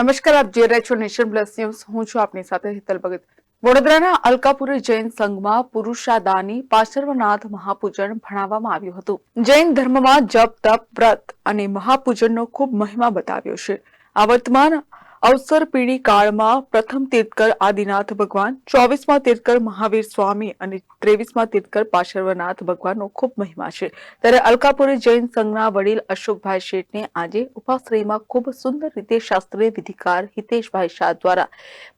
નમસ્કાર, આપ જોઈ રહ્યા છો નેશન પ્લસ ન્યૂઝ. હું છું આપની સાથે હિતલ ભગત. વડોદરાના અલકાપુર જૈન સંઘમાં પુરુષાદાની પાર્શ્વનાથ મહાપૂજન ભણાવવામાં આવ્યું હતું. જૈન ધર્મમાં જપ, તપ, વ્રત અને મહાપૂજનનો ખૂબ મહિમા બતાવ્યો છે. આ વર્તમાન અવસર પીઢી કાળમાં પ્રથમ તીર્થકર આદિનાથ ભગવાન, ચોવીસમાં તીર્થકર મહાવીર સ્વામી અને ત્રેવીસમાં તીર્થકર પાર્શ્વનાથ ભગવાનનો ખૂબ મહિમા છે. ત્યારે અલકાપુરી જૈન સંઘના વડીલ અશોકભાઈ શેઠને આજે ઉપાશ્રયમાં ખૂબ સુંદર રીતે શાસ્ત્રીય વિધિકાર હિતેશભાઈ શાહ દ્વારા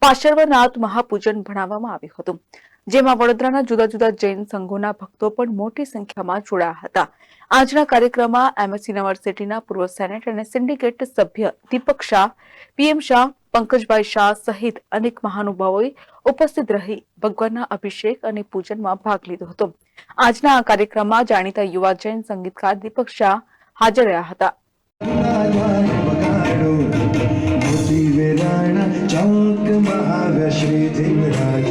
પાર્શ્વનાથ મહાપૂજન ભણાવવામાં આવ્યું હતું. જેમાં વડોદરાના જુદા જુદા જૈન સંઘોના ભક્તો પણ મોટી સંખ્યામાં જોડાયા હતા. આજના કાર્યક્રમમાં એમએસ યુનિવર્સિટીના પૂર્વ સેનેટ અને સિન્ડિકેટ સભ્ય દીપક શાહ પીએમ શાહ, પંકજભાઈ શાહ સહિત અનેક મહાનુભાવોએ ઉપસ્થિત રહી ભગવાનના અભિષેક અને પૂજનમાં ભાગ લીધો હતો. આજના આ કાર્યક્રમમાં જાણીતા યુવા જૈન સંગીતકાર દીપક શાહ હાજર રહ્યા હતા. ચોક આવ્યા શ્રી ધીમરાજ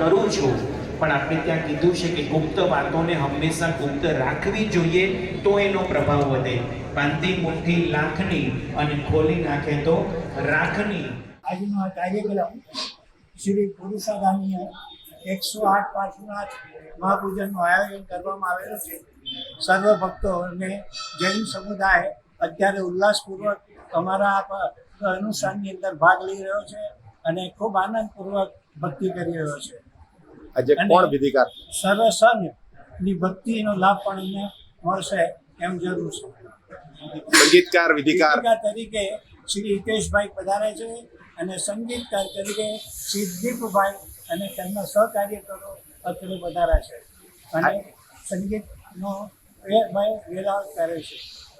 કરું છું. પણ આપણે ત્યાં કીધું છે કે ગુપ્ત વાતોને હંમેશા ગુપ્ત રાખવી જોઈએ તો એનો પ્રભાવ વધે. બાંધી મુઠ્ઠી લાખની અને ખોલી નાખે તો રાખની. આજનો આ કાર્યક્રમ શ્રી પુરુષાધામી એકસો આઠ પાર્શ્વનાથ મહાપૂજનનું આયોજન કરવામાં આવેલું છે. સર્વ ભક્તો અને જૈન સમુદાય અત્યારે ઉલ્લાસપૂર્વક અમારા અનુષ્ઠાનની અંદર ભાગ લઈ રહ્યો છે અને ખૂબ આનંદપૂર્વક ભક્તિ કરી રહ્યો છે. આજે કોણ વિધિકાર? સર્વ સંઘની ભક્તિનો લાભ પણ અમને મળશે એમ જરૂર છે. સંગીતકાર વિધિકાર. તરીકે શ્રી હિતેશભાઈ પધારે છે અને સંગીતકાર તરીકે શ્રી દીપભાઈ અને તેમના સહકાર્યકરો અત્રે પધારા છે. અને સંગીતનો વેરાવ કરે છે.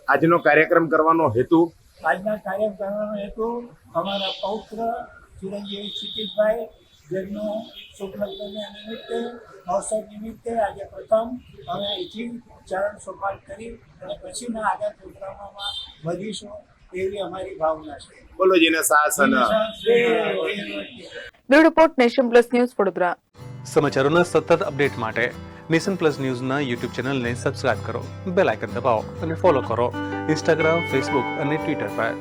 આજનો કાર્યક્રમ કરવાનો હેતુ? આજના કાર્યક્રમનો હેતુ અમારા પૌત્ર ચિરંજીવી ક્ષિતિજભાઈ જેમનો શુભલગ્નને નિમિત્તે અવસર નિમિત્તે આજે પ્રથમ અમે અહીંથી ચરણ સોપાન કરી અને પછીના આગળ પ્રોગ્રામોમાં વધીશું એવી અમારી ભાવના છે. બોલો જેને શાસન bureau report nation plus news Vadodara. સમાચારોના સતત અપડેટ માટે નેશન પ્લસ ન્યૂઝના યુટ્યુબ ચેનલને સબસ્ક્રાઇબ કરો બેલ આઇકન દબાવો અને ફોલો કરો. ઇન્સ્ટાગ્રામ ફેસબુક અને ટ્વિટર પર.